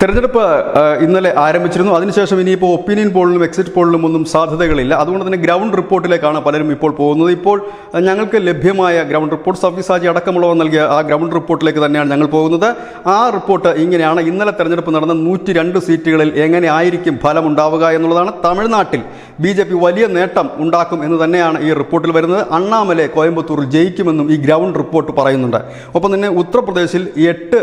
തെരഞ്ഞെടുപ്പ് ഇന്നലെ ആരംഭിച്ചിരുന്നു. അതിനുശേഷം ഇനിയിപ്പോൾ ഒപ്പീനിയൻ പോളിലും എക്സിറ്റ് പോളിലും ഒന്നും സാധ്യതകളില്ല. അതുകൊണ്ട് തന്നെ ഗ്രൗണ്ട് റിപ്പോർട്ടിലേക്കാണ് പലരും ഇപ്പോൾ പോകുന്നത്. ഇപ്പോൾ ഞങ്ങൾക്ക് ലഭ്യമായ ഗ്രൗണ്ട് റിപ്പോർട്ട് സഫീസ് ആജി അടക്കമുള്ളവർ നൽകിയ ആ ഗ്രൗണ്ട് റിപ്പോർട്ടിലേക്ക് തന്നെയാണ് ഞങ്ങൾ പോകുന്നത്. ആ റിപ്പോർട്ട് ഇങ്ങനെയാണ്. ഇന്നലെ തെരഞ്ഞെടുപ്പ് നടന്ന നൂറ്റി രണ്ട് സീറ്റുകളിൽ എങ്ങനെ ആയിരിക്കും ഫലംണ്ടാവുക എന്നുള്ളതാണ് തമിഴ്നാട്ടിൽ ബി ജെ പി വലിയ നേട്ടം ഉണ്ടാക്കും എന്ന് തന്നെയാണ് ഈ റിപ്പോർട്ടിൽ വരുന്നത്. അണ്ണാമലെ കോയമ്പത്തൂരിൽ ജയിക്കുമെന്നും ഈ ഗ്രൗണ്ട് റിപ്പോർട്ട് പറയുന്നുണ്ട്. ഒപ്പം തന്നെ ഉത്തർപ്രദേശിൽ എട്ട്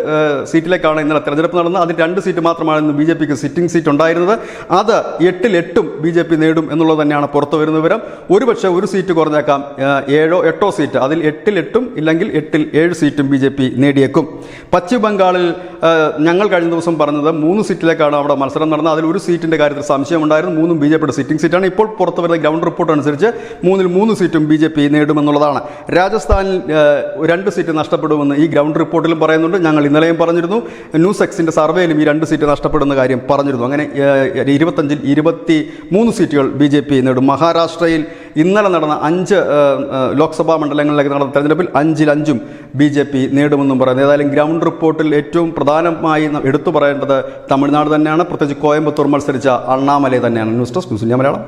സീറ്റിലേക്കാണ് ഇന്നലെ തെരഞ്ഞെടുപ്പ് നടന്നത്. അതിൽ രണ്ട് സീറ്റ് മാത്രമാണ് ഇന്ന് ബി ജെ പിക്ക് സിറ്റിംഗ് സീറ്റ് ഉണ്ടായിരുന്നത്. അത് എട്ടിൽ എട്ടും ബി ജെ പി നേടും എന്നുള്ളത് തന്നെയാണ് പുറത്തു വരുന്ന വിവരം. ഒരുപക്ഷെ ഒരു സീറ്റ് കുറഞ്ഞേക്കാം. ഏഴോ എട്ടോ സീറ്റ്. അതിൽ എട്ടിൽ എട്ടും ഇല്ലെങ്കിൽ എട്ടിൽ ഏഴ് സീറ്റും ബി ജെ പി നേടിയേക്കും. പശ്ചിമ ബംഗാളിൽ ഞങ്ങൾ കഴിഞ്ഞ ദിവസം പറഞ്ഞത് മൂന്ന് സീറ്റിലേക്കാണ് അവിടെ മത്സരം നടന്നത്. അതിൽ ഒരു സീറ്റിന്റെ കാര്യത്തിൽ സംശയമുണ്ടായിരുന്നു. മൂന്നും ബി ജെ പിയുടെ സിറ്റിംഗ് സീറ്റാണ്. ഇപ്പോൾ പുറത്തു വരുന്ന ഗ്രൗണ്ട് റിപ്പോർട്ട് അനുസരിച്ച് മൂന്നിൽ മൂന്ന് സീറ്റും ബി ജെ പി നേടുമെന്നുള്ളതാണ്. രാജസ്ഥാനിൽ രണ്ട് സീറ്റ് നഷ്ടപ്പെടുമെന്ന് ഈ ഗ്രൗണ്ട് റിപ്പോർട്ടിലും പറയുന്നുണ്ട്. ഞങ്ങൾ ഇന്നലെയും പറഞ്ഞിരുന്നു. ന്യൂസ് എക്സിന്റെ സർവേയിലും ഈ രണ്ട് സീറ്റ് നഷ്ടപ്പെടുന്ന കാര്യം പറഞ്ഞിരുന്നു. അങ്ങനെ ഇരുപത്തഞ്ചിൽ ഇരുപത്തി മൂന്ന് സീറ്റുകൾ ബി ജെ പി നേടും. മഹാരാഷ്ട്രയിൽ ഇന്നലെ നടന്ന അഞ്ച് ലോക്സഭാ മണ്ഡലങ്ങളിലേക്ക് നടന്ന തെരഞ്ഞെടുപ്പിൽ അഞ്ചിൽ അഞ്ചും ബി ജെ പി നേടുമെന്നും പറയുന്നത് ഏതായാലും ഗ്രൗണ്ട് റിപ്പോർട്ടിൽ ഏറ്റവും പ്രധാനമായി എടുത്തു പറയേണ്ടത് തമിഴ്നാട് തന്നെയാണ്. പ്രത്യേകിച്ച് കോയമ്പത്തൂർ മത്സരിച്ച അണ്ണാമലൈ തന്നെയാണ്. News desk news Malayalam.